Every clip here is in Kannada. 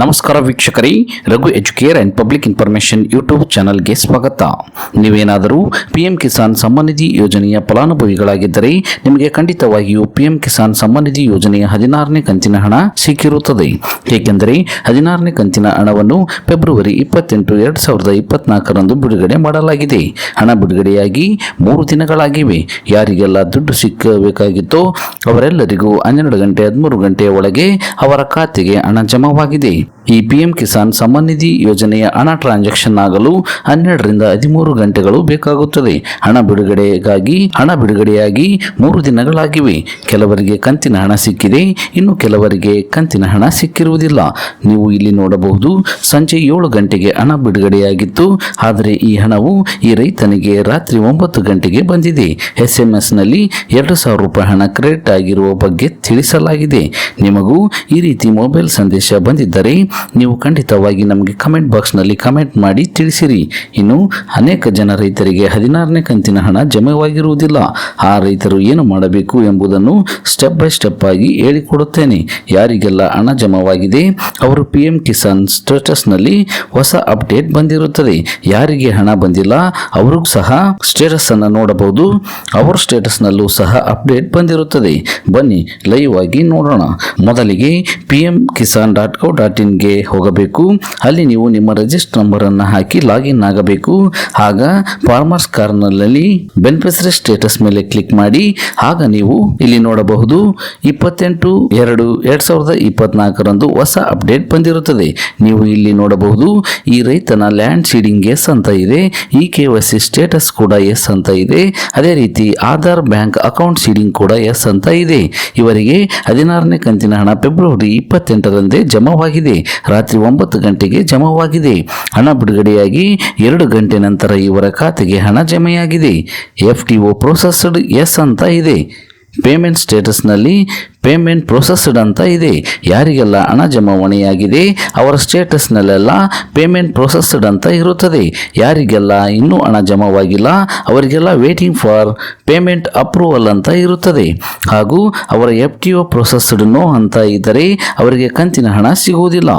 ನಮಸ್ಕಾರ ವೀಕ್ಷಕರೇ, Raghu Educare and public information YouTube ಚಾನಲ್ಗೆ ಸ್ವಾಗತ. ನೀವೇನಾದರೂ ಪಿ ಎಂ ಕಿಸಾನ್ ಸಮ್ಮಾನಿಧಿ ಯೋಜನೆಯ ಫಲಾನುಭವಿಗಳಾಗಿದ್ದರೆ, ನಿಮಗೆ ಖಂಡಿತವಾಗಿಯೂ ಪಿ ಎಂ ಕಿಸಾನ್ ಸಮ್ಮಾನಿಧಿ ಯೋಜನೆಯ ಹದಿನಾರನೇ ಕಂತಿನ ಹಣ ಸಿಕ್ಕಿರುತ್ತದೆ. ಏಕೆಂದರೆ, ಹದಿನಾರನೇ ಕಂತಿನ ಹಣವನ್ನು ಫೆಬ್ರವರಿ ಇಪ್ಪತ್ತೆಂಟು, ಎರಡು ಸಾವಿರದ ಇಪ್ಪತ್ನಾಲ್ಕರಂದು ಬಿಡುಗಡೆ ಮಾಡಲಾಗಿದೆ. ಹಣ ಬಿಡುಗಡೆಯಾಗಿ ಮೂರು ದಿನಗಳಾಗಿವೆ. ಯಾರಿಗೆಲ್ಲ ದುಡ್ಡು ಸಿಕ್ಕಬೇಕಾಗಿತ್ತೋ, ಅವರೆಲ್ಲರಿಗೂ ಹನ್ನೆರಡು ಗಂಟೆ ಹದಿಮೂರು ಗಂಟೆಯ ಒಳಗೆ ಅವರ ಖಾತೆಗೆ ಹಣ ಜಮಾವಾಗಿದೆ. ಈ ಪಿಎಂ ಕಿಸಾನ್ ಸಮ್ಮಾನ್ ನಿಧಿ ಯೋಜನೆಯ ಹಣ ಟ್ರಾನ್ಸಾಕ್ಷನ್ ಆಗಲು ಹನ್ನೆರಡರಿಂದ ಹದಿಮೂರು ಗಂಟೆಗಳು ಬೇಕಾಗುತ್ತದೆ. ಹಣ ಬಿಡುಗಡೆಗಾಗಿ, ಹಣ ಬಿಡುಗಡೆಯಾಗಿ ಮೂರು ದಿನಗಳಾಗಿವೆ. ಕೆಲವರಿಗೆ ಕಂತಿನ ಹಣ ಸಿಕ್ಕಿದೆ, ಇನ್ನು ಕೆಲವರಿಗೆ ಕಂತಿನ ಹಣ ಸಿಕ್ಕಿರುವುದಿಲ್ಲ. ನೀವು ಇಲ್ಲಿ ನೋಡಬಹುದು, ಸಂಜೆ ಏಳು ಗಂಟೆಗೆ ಹಣ ಬಿಡುಗಡೆಯಾಗಿತ್ತು. ಆದರೆ ಈ ಹಣವು ಈ ರೈತನಿಗೆ ರಾತ್ರಿ ಒಂಬತ್ತು ಗಂಟೆಗೆ ಬಂದಿದೆ. ಎಸ್ ಎಂ ಎಸ್ನಲ್ಲಿ ಎರಡು ಸಾವಿರ ರೂಪಾಯಿ ಹಣ ಕ್ರೆಡಿಟ್ ಆಗಿರುವ ಬಗ್ಗೆ ತಿಳಿಸಲಾಗಿದೆ. ನಿಮಗೂ ಈ ರೀತಿ ಮೊಬೈಲ್ ಸಂದೇಶ ಬಂದಿದ್ದರೆ ನೀವು ಖಂಡಿತವಾಗಿ ನಮಗೆ ಕಮೆಂಟ್ ಬಾಕ್ಸ್ನಲ್ಲಿ ಕಮೆಂಟ್ ಮಾಡಿ ತಿಳಿಸಿರಿ. ಇನ್ನು ಅನೇಕ ಜನ ರೈತರಿಗೆ ಹದಿನಾರನೇ ಕಂತಿನ ಹಣ ಜಮೆವಾಗಿರುವುದಿಲ್ಲ. ಆ ರೈತರು ಏನು ಮಾಡಬೇಕು ಎಂಬುದನ್ನು ಸ್ಟೆಪ್ ಬೈ ಸ್ಟೆಪ್ ಆಗಿ ಹೇಳಿಕೊಡುತ್ತೇನೆ. ಯಾರಿಗೆಲ್ಲ ಹಣ ಜಮವಾಗಿದೆ, ಅವರು ಪಿ ಎಂ ಕಿಸಾನ್ ಸ್ಟೇಟಸ್ನಲ್ಲಿ ಹೊಸ ಅಪ್ಡೇಟ್ ಬಂದಿರುತ್ತದೆ. ಯಾರಿಗೆ ಹಣ ಬಂದಿಲ್ಲ, ಅವ್ರಿಗೂ ಸಹ ಸ್ಟೇಟಸ್ ಅನ್ನು ನೋಡಬಹುದು. ಅವರ ಸ್ಟೇಟಸ್ನಲ್ಲೂ ಸಹ ಅಪ್ಡೇಟ್ ಬಂದಿರುತ್ತದೆ. ಬನ್ನಿ ಲೈವ್ ಆಗಿ ನೋಡೋಣ. ಮೊದಲಿಗೆ ಪಿ ಎಂ ಕಿಸಾನ್ ಡಾಟ್ ಇನ್ಗೆ ಹೋಗಬೇಕು. ಅಲ್ಲಿ ನೀವು ನಿಮ್ಮ ರಿಜಿಸ್ಟರ್ ನಂಬರನ್ನು ಹಾಕಿ ಲಾಗಿನ್ ಆಗಬೇಕು. ಆಗ ಫಾರ್ಮರ್ಸ್ ಕಾರ್ನಲ್ಲಿ ಬೆನಿಫಿಷರಿ ಸ್ಟೇಟಸ್ ಮೇಲೆ ಕ್ಲಿಕ್ ಮಾಡಿ, ಆಗ ನೀವು ಇಲ್ಲಿ ನೋಡಬಹುದು ಇಪ್ಪತ್ತೆಂಟು ಎರಡು ಎರಡ್ ಸಾವಿರದ ಇಪ್ಪತ್ನಾಲ್ಕರಂದು ಹೊಸ ಅಪ್ಡೇಟ್ ಬಂದಿರುತ್ತದೆ. ನೀವು ಇಲ್ಲಿ ನೋಡಬಹುದು ಈ ರೈತನ ಲ್ಯಾಂಡ್ ಸೀಡಿಂಗ್ ಎಸ್ ಅಂತ ಇದೆ E K Y C status ಕೂಡ ಎಸ್ ಅಂತ ಇದೆ, ಅದೇ ರೀತಿ ಆಧಾರ್ ಬ್ಯಾಂಕ್ ಅಕೌಂಟ್ ಸೀಡಿಂಗ್ ಕೂಡ ಎಸ್ ಅಂತ ಇದೆ. ಇವರಿಗೆ ಹದಿನಾರನೇ ಕಂತಿನ ಹಣ ಫೆಬ್ರವರಿ ಇಪ್ಪತ್ತೆಂಟರಂದೇ ಜಮಾವಾಗಿದೆ. ರಾತ್ರಿ ಒಂಬತ್ತು ಗಂಟೆಗೆ ಜಮವಾಗಿದೆ. ಹಣ ಬಿಡುಗಡೆಯಾಗಿ ಎರಡು ಗಂಟೆ ನಂತರ ಇವರ ಖಾತೆಗೆ ಹಣ ಜಮೆಯಾಗಿದೆ. F T O processed yes ಅಂತ ಇದೆ. ಪೇಮೆಂಟ್ ಸ್ಟೇಟಸ್ನಲ್ಲಿ ಪೇಮೆಂಟ್ ಪ್ರೊಸೆಸ್ಡ್ ಅಂತ ಇದೆ. ಯಾರಿಗೆಲ್ಲ ಹಣ ಜಮಾವಣೆಯಾಗಿದೆ, ಅವರ ಸ್ಟೇಟಸ್ನಲ್ಲೆಲ್ಲ ಪೇಮೆಂಟ್ ಪ್ರೊಸೆಸ್ಡ್ ಅಂತ ಇರುತ್ತದೆ. ಯಾರಿಗೆಲ್ಲ ಇನ್ನೂ ಹಣ ಜಮಾವಾಗಿಲ್ಲ, ಅವರಿಗೆಲ್ಲ ವೇಟಿಂಗ್ ಫಾರ್ ಪೇಮೆಂಟ್ ಅಪ್ರೂವಲ್ ಅಂತ ಇರುತ್ತದೆ. ಹಾಗೂ ಅವರ F T O processed no ಅಂತ ಇದ್ದರೆ ಅವರಿಗೆ ಕಂತಿನ ಹಣ ಸಿಗುವುದಿಲ್ಲ.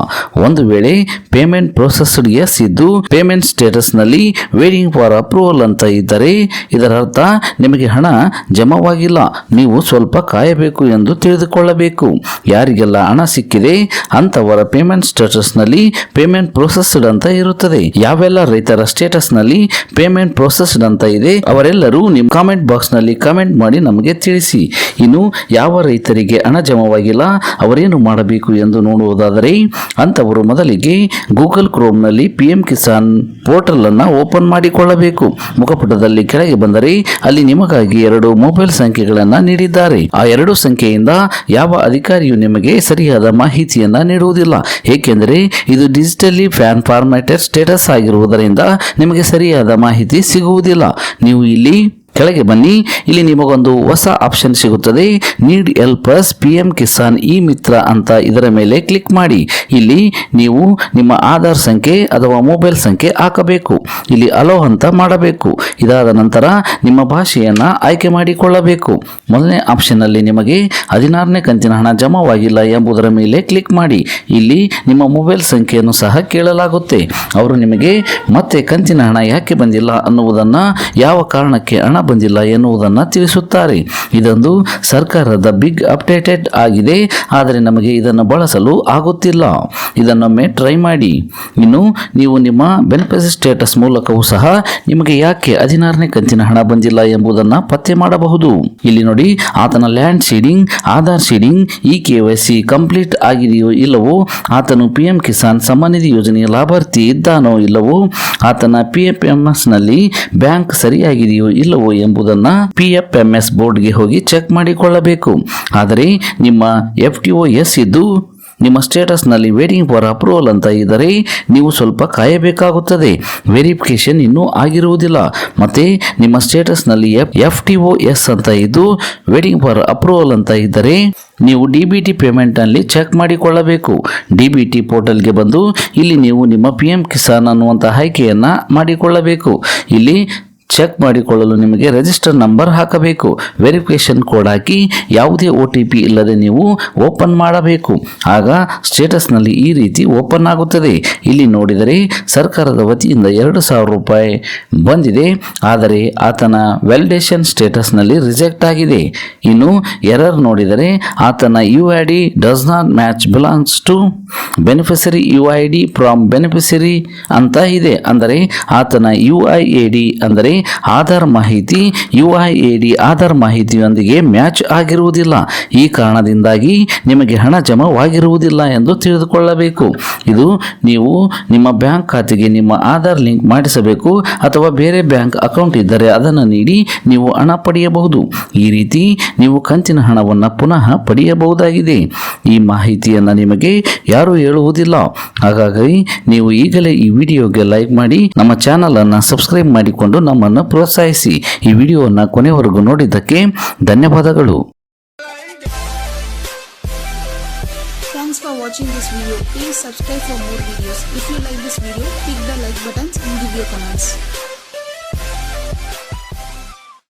ಒಂದು ವೇಳೆ ಪೇಮೆಂಟ್ ಪ್ರೊಸೆಸ್ಡ್ ಎಸ್ ಇದ್ದು ಪೇಮೆಂಟ್ ಸ್ಟೇಟಸ್ನಲ್ಲಿ ವೇಟಿಂಗ್ ಫಾರ್ ಅಪ್ರೂವಲ್ ಅಂತ ಇದ್ದರೆ ಇದರ ಅರ್ಥ ನಿಮಗೆ ಹಣ ಜಮಾವಾಗಿಲ್ಲ. ನೀವು ಸ್ವಲ್ಪ ಕಾಯಬೇಕು ಎಂದು ತಿಳಿದುಕೊಳ್ಳಬೇಕು. ಯಾರಿಗೆಲ್ಲ ಹಣ ಸಿಕ್ಕಿದೆ ಅಂತವರ ಪೇಮೆಂಟ್ ಸ್ಟೇಟಸ್ನಲ್ಲಿ ಪೇಮೆಂಟ್ ಪ್ರೊಸೆಸ್ಡ್ ಅಂತ ಇರುತ್ತದೆ. ಯಾವೆಲ್ಲ ರೈತರ ಸ್ಟೇಟಸ್ನಲ್ಲಿ ಪೇಮೆಂಟ್ ಪ್ರೊಸೆಸ್ಡ್ ಅಂತ ಇದೆ ಅವರೆಲ್ಲರೂ ನಿಮ್ಮ ಕಾಮೆಂಟ್ ಬಾಕ್ಸ್ನಲ್ಲಿ ಕಮೆಂಟ್ ಮಾಡಿ ನಮಗೆ ತಿಳಿಸಿ. ಇನ್ನು ಯಾವ ರೈತರಿಗೆ ಹಣ ಜಮವಾಗಿಲ್ಲ, ಅವರೇನು ಮಾಡಬೇಕು ಎಂದು ನೋಡುವುದಾದರೆ ಅಂತವರು ಮೊದಲಿಗೆ ಗೂಗಲ್ ಕ್ರೋಮ್ನಲ್ಲಿ ಪಿ ಎಂ ಕಿಸಾನ್ ಪೋರ್ಟಲ್ ಅನ್ನು ಓಪನ್ ಮಾಡಿಕೊಳ್ಳಬೇಕು. ಮುಖಪುಟದಲ್ಲಿ ಕೆಳಗೆ ಬಂದರೆ ಅಲ್ಲಿ ನಿಮಗಾಗಿ ಎರಡು ಮೊಬೈಲ್ ಸಂಖ್ಯೆಗಳನ್ನು ನೀಡಿದ್ದಾರೆ. ಆ ಎರಡು ಸಂಖ್ಯೆಯಿಂದ ಯಾವ ಅಧಿಕಾರಿಯು ನಿಮಗೆ ಸರಿಯಾದ ಮಾಹಿತಿಯನ್ನು ನೀಡುವುದಿಲ್ಲ. ಏಕೆಂದರೆ ಇದು ಡಿಜಿಟಲಿ ಫ್ಯಾನ್ ಫಾರ್ಮ್ಯಾಟೆಡ್ ಸ್ಟೇಟಸ್ ಆಗಿರುವುದರಿಂದ ನಿಮಗೆ ಸರಿಯಾದ ಮಾಹಿತಿ ಸಿಗುವುದಿಲ್ಲ. ನೀವು ಇಲ್ಲಿ ಕೆಳಗೆ ಬನ್ನಿ. ಇಲ್ಲಿ ನಿಮಗೊಂದು ಹೊಸ ಆಪ್ಷನ್ ಸಿಗುತ್ತದೆ. Need helpers P M Kisan E Mitra ಅಂತ ಇದರ ಮೇಲೆ ಕ್ಲಿಕ್ ಮಾಡಿ. ಇಲ್ಲಿ ನೀವು ನಿಮ್ಮ ಆಧಾರ್ ಸಂಖ್ಯೆ ಅಥವಾ ಮೊಬೈಲ್ ಸಂಖ್ಯೆ ಹಾಕಬೇಕು. ಇಲ್ಲಿ ಅಲೋ ಅಂತ ಮಾಡಬೇಕು. ಇದಾದ ನಂತರ ನಿಮ್ಮ ಭಾಷೆಯನ್ನು ಆಯ್ಕೆ ಮಾಡಿಕೊಳ್ಳಬೇಕು. ಮೊದಲನೇ ಆಪ್ಷನ್ನಲ್ಲಿ ನಿಮಗೆ ಹದಿನಾರನೇ ಕಂತಿನ ಹಣ ಜಮಾವಾಗಿಲ್ಲ ಎಂಬುದರ ಮೇಲೆ ಕ್ಲಿಕ್ ಮಾಡಿ. ಇಲ್ಲಿ ನಿಮ್ಮ ಮೊಬೈಲ್ ಸಂಖ್ಯೆಯನ್ನು ಸಹ ಕೇಳಲಾಗುತ್ತೆ. ಅವರು ನಿಮಗೆ ಮತ್ತೆ ಕಂತಿನ ಹಣ ಯಾಕೆ ಬಂದಿಲ್ಲ ಅನ್ನುವುದನ್ನು ಯಾವ ಕಾರಣಕ್ಕೆ ಹಣ ಬಂದಿಲ್ಲ ಎನ್ನುವುದನ್ನು ತಿಳಿಸುತ್ತಾರೆ. ಇದೊಂದು ಸರ್ಕಾರದ ಬಿಗ್ ಅಪ್ಡೇಟೆಡ್ ಆಗಿದೆ, ಆದರೆ ನಮಗೆ ಇದನ್ನು ಬಳಸಲು ಆಗುತ್ತಿಲ್ಲ. ಇದನ್ನೊಮ್ಮೆ ಟ್ರೈ ಮಾಡಿ. ಇನ್ನು ನೀವು ನಿಮ್ಮ ಬೆನಿಫಿಟ್ ಸ್ಟೇಟಸ್ ಮೂಲಕವೂ ಸಹ ನಿಮಗೆ ಯಾಕೆ ಹದಿನಾರನೇ ಕಂತಿನ ಹಣ ಬಂದಿಲ್ಲ ಎಂಬುದನ್ನು ಪತ್ತೆ ಮಾಡಬಹುದು. ಇಲ್ಲಿ ನೋಡಿ, ಆತನ land seeding Aadhaar seeding E K Y C complete ಆಗಿದೆಯೋ ಇಲ್ಲವೋ, ಆತನು ಪಿ ಎಂ ಕಿಸಾನ್ ಸಮ್ಮಾನ ನಿಧಿ ಯೋಜನೆಯ ಲಾಭಾರ್ಥಿ ಇದ್ದಾನೋ ಇಲ್ಲವೋ, ಆತನ ಪಿ ಎಫ್ ಎಂ ಎಸ್ನಲ್ಲಿ ಬ್ಯಾಂಕ್ ಸರಿಯಾಗಿದೆಯೋ ಇಲ್ಲವೋ ಎಂಬುದನ್ನು ಪಿ ಎಫ್ ಎಂ ಎಸ್ ಬೋರ್ಡ್ಗೆ ಹೋಗಿ ಚೆಕ್ ಮಾಡಿಕೊಳ್ಳಬೇಕು. ಆದರೆ ನಿಮ್ಮ ಎಫ್ ಟಿ ಒ ಎಸ್ ಇದ್ದು ನಿಮ್ಮ ಸ್ಟೇಟಸ್ನಲ್ಲಿ ವೇಟಿಂಗ್ ಫಾರ್ ಅಪ್ರೂವಲ್ ಅಂತ ಇದ್ದರೆ ನೀವು ಸ್ವಲ್ಪ ಕಾಯಬೇಕಾಗುತ್ತದೆ. ವೆರಿಫಿಕೇಶನ್ ಇನ್ನೂ ಆಗಿರುವುದಿಲ್ಲ. ಮತ್ತು ನಿಮ್ಮ ಸ್ಟೇಟಸ್ನಲ್ಲಿ F F T O S ಅಂತ ಇದ್ದು ವೇಟಿಂಗ್ ಫಾರ್ ಅಪ್ರೂವಲ್ ಅಂತ ಇದ್ದರೆ ನೀವು ಡಿ ಬಿ ಟಿ ಪೇಮೆಂಟ್ನಲ್ಲಿ ಚೆಕ್ ಮಾಡಿಕೊಳ್ಳಬೇಕು. ಡಿ ಬಿ ಟಿ ಪೋರ್ಟಲ್ಗೆ ಬಂದು ಇಲ್ಲಿ ನೀವು ನಿಮ್ಮ ಪಿ ಎಂ ಕಿಸಾನ್ ಅನ್ನುವಂಥ ಆಯ್ಕೆಯನ್ನು ಮಾಡಿಕೊಳ್ಳಬೇಕು. ಇಲ್ಲಿ ಚೆಕ್ ಮಾಡಿಕೊಳ್ಳಲು ನಿಮಗೆ ರಿಜಿಸ್ಟರ್ ನಂಬರ್ ಹಾಕಬೇಕು. ವೆರಿಫಿಕೇಶನ್ ಕೋಡ್ ಹಾಕಿ ಯಾವುದೇ ಒ ಟಿ ಪಿ ಇಲ್ಲದೆ ನೀವು ಓಪನ್ ಮಾಡಬೇಕು. ಆಗ ಸ್ಟೇಟಸ್ನಲ್ಲಿ ಈ ರೀತಿ ಓಪನ್ ಆಗುತ್ತದೆ. ಇಲ್ಲಿ ನೋಡಿದರೆ ಸರ್ಕಾರದ ವತಿಯಿಂದ ಎರಡು ಸಾವಿರ ರೂಪಾಯಿ ಬಂದಿದೆ. ಆದರೆ ಆತನ ವ್ಯಾಲಿಡೇಷನ್ ಸ್ಟೇಟಸ್ನಲ್ಲಿ ರಿಜೆಕ್ಟ್ ಆಗಿದೆ. ಇನ್ನು ಎರರ್ ನೋಡಿದರೆ ಆತನ U I D does not match belongs to beneficiary U I D from beneficiary ಅಂತ ಇದೆ. ಅಂದರೆ ಆತನ ಯು ಐ ಎ ಡಿ ಅಂದರೆ ಆಧಾರ್ ಮಾಹಿತಿ U I A D Aadhaar ಮಾಹಿತಿಯೊಂದಿಗೆ ಮ್ಯಾಚ್ ಆಗಿರುವುದಿಲ್ಲ. ಈ ಕಾರಣದಿಂದಾಗಿ ನಿಮಗೆ ಹಣ ಜಮಾವಾಗಿರುವುದಿಲ್ಲ ಎಂದು ತಿಳಿದುಕೊಳ್ಳಬೇಕು. ಇದು ನೀವು ನಿಮ್ಮ ಬ್ಯಾಂಕ್ ಖಾತೆಗೆ ನಿಮ್ಮ ಆಧಾರ್ ಲಿಂಕ್ ಮಾಡಿಸಬೇಕು ಅಥವಾ ಬೇರೆ ಬ್ಯಾಂಕ್ ಅಕೌಂಟ್ ಇದ್ದರೆ ಅದನ್ನು ನೀಡಿ ನೀವು ಹಣ ಪಡೆಯಬಹುದು. ಈ ರೀತಿ ನೀವು ಕಂತಿನ ಹಣವನ್ನು ಪುನಃ ಪಡೆಯಬಹುದಾಗಿದೆ. ಈ ಮಾಹಿತಿಯನ್ನು ನಿಮಗೆ ಯಾರೂ ಹೇಳುವುದಿಲ್ಲ. ಹಾಗಾಗಿ ನೀವು ಈಗಲೇ ಈ ವಿಡಿಯೋಗೆ ಲೈಕ್ ಮಾಡಿ, ನಮ್ಮ ಚಾನಲನ್ನು ಸಬ್ಸ್ಕ್ರೈಬ್ ಮಾಡಿಕೊಂಡು ನಮ್ಮನ್ನು ಪ್ರೋತ್ಸಾಹಿಸಿ ಈ ವಿಡಿಯೋವನ್ನು ಕೊನೆವರೆಗೂ ನೋಡಿದ್ದಕ್ಕೆ ಧನ್ಯವಾದಗಳು Thanks for watching this video. Please subscribe for more videos. If you like this video, click the like buttons and give your comments.